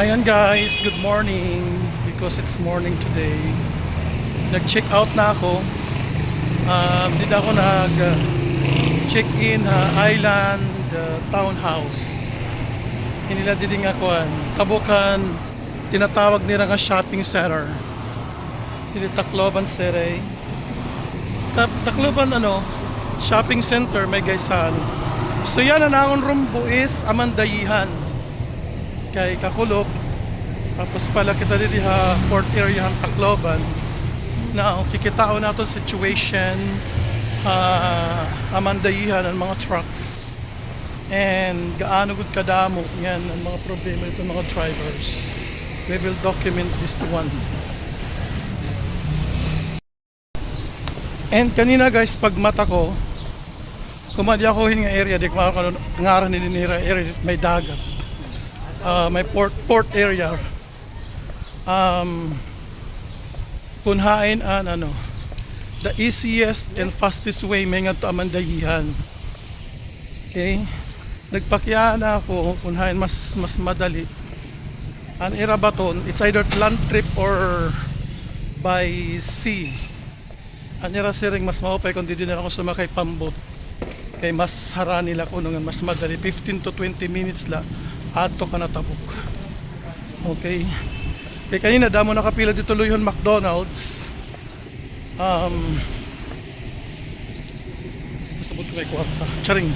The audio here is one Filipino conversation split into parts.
Ayan guys, good morning because it's morning today. Nag-check out na ako. Um, dito ako nag uh, check in uh, Island uh, Townhouse. Hinila didi nga kuan. Kabukan tinatawag nila nga shopping center. Dili Tacloban City. Ta Tacloban ano, shopping center may gaysan. So yan ang akong rumbo is Amandayihan kay Kakulop. Tapos pala kita dito ha port area ng Tacloban. Na kikitao nato situation uh, amandayihan ang mga trucks. And gaano gud kadamo yan ang mga problema nito mga drivers. We will document this one. And kanina guys, pag mata ko, kumadi ako nga area, di ko makakano, ngaran nila area, may dagat uh, may port port area. Um punhain an ano the easiest and fastest way may nga to amandayihan okay? Nagpakya na ako punhain mas mas madali. An irabaton it's either land trip or by sea. An ira siring mas maupay kung di din ako sumakay pambot. Kay mas hara nila ko nung mas madali. 15 to 20 minutes la ato ka natabok okay. Kay kanina damo nakapila dito luyon McDonald's. Um pasabot ko kay kwarta charing.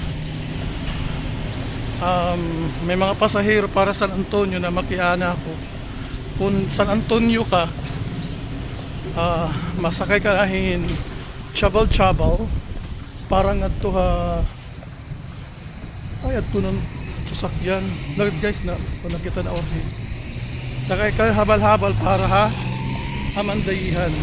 Um, may mga pasahero para San Antonio na makiana ako. Kung San Antonio ka ah, masakay ka nahin travel travel parang adto ha ay adto nun sasakyan. Nagad guys na kung nakita na order sakay ka habal-habal para ha? Amandayihan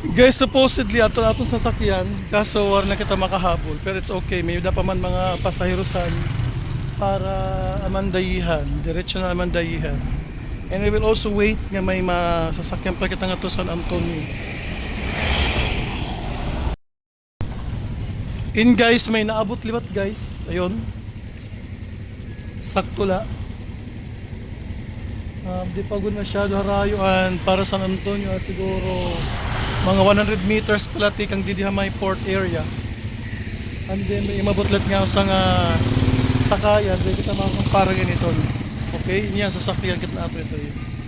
Guys, supposedly ato atong sasakyan kaso war na kita makahabol pero it's okay. May da pa man mga pasaherosan para amandayihan. Diretso na amandayihan. And we will also wait nga may masasakyan pa kita nga to San Antonio. In guys may naabot liwat guys. Ayun. Sakto la. Um, di pa gud masyado harayuan para San Antonio at siguro mga 100 meters pala tikang didiha may port area. And then may mabutlet nga sa nga sakayan. Di kita makakumpara ganito. Okay? Yan sasakyan kita na ito eh.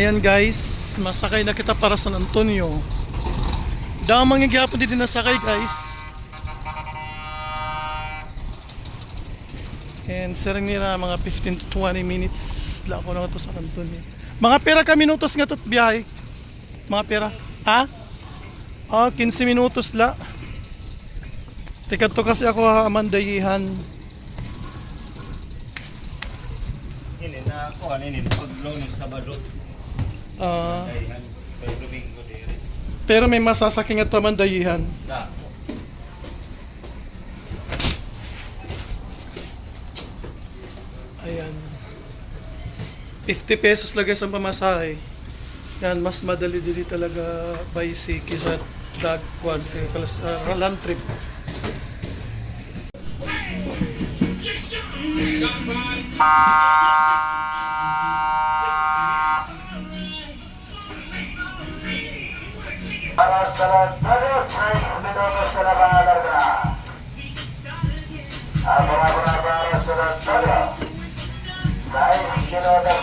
Ayan guys, masakay na kita para San Antonio. Dahil mangyagyapan din nasakay guys. And sering nila mga 15 to 20 minutes la ako na to sa Antonio. Mga pera ka minutos nga tot biyahe. Mga pera. Ha? Ah, 15 minutos la. Teka to kasi ako amandayihan. Ini na ako, ini, pag lunes, sabado, Ah, pero may masasakyan nga to amandayihan. Na, Ayan. 50 pesos lagay sa pamasahe. Yan, mas madali dili talaga by sea kisa dag kwan kalas uh, land trip. Para sa lahat, 3 minutos na nakalarga. Abang-abang na para sa lahat, 6 minutos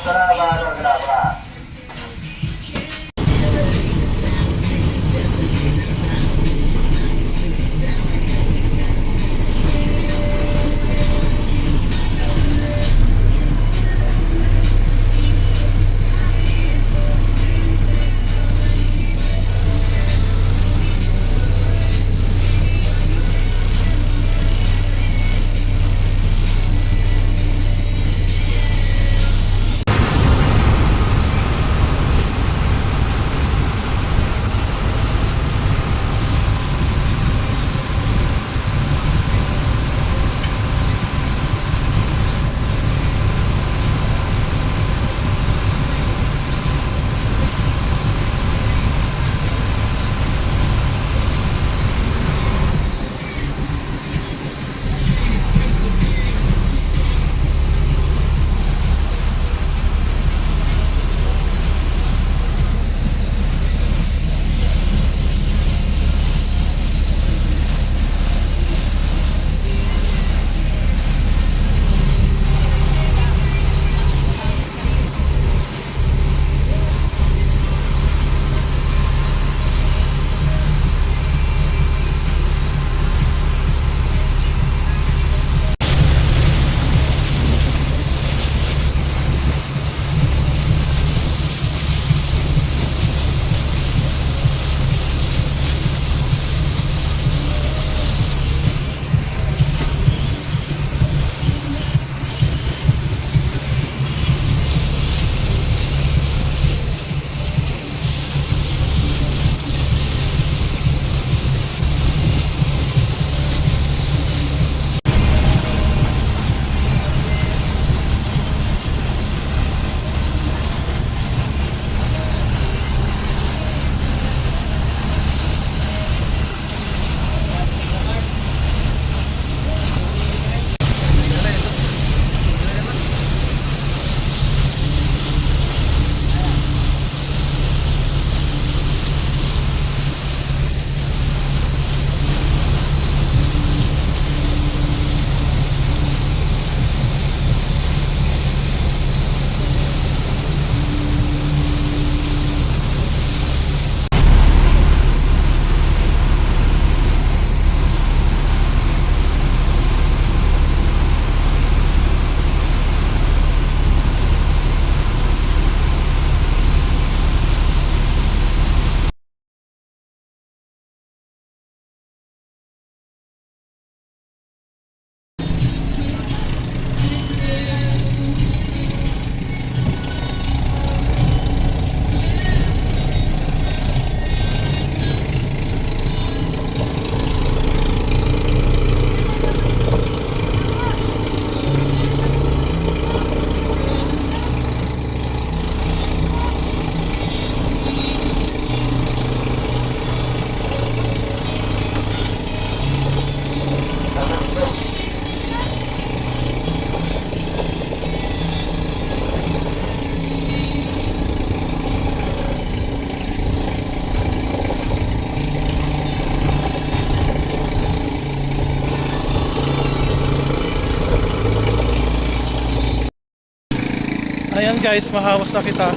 guys, mahawas na kita.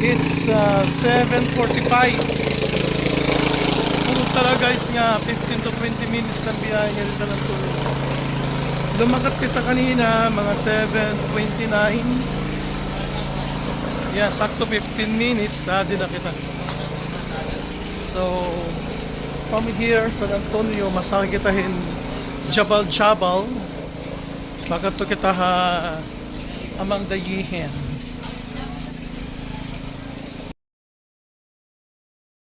It's uh, 7.45. Puro talaga guys nga, 15 to 20 minutes lang biyahe nga rin sa Lanturo. Lumagat kita kanina, mga 7.29. Yeah, sakto 15 minutes, sa din na kita. So, from here, San Antonio, masakit kitahin Jabal Jabal. Bagat to kita ha amang dayihin.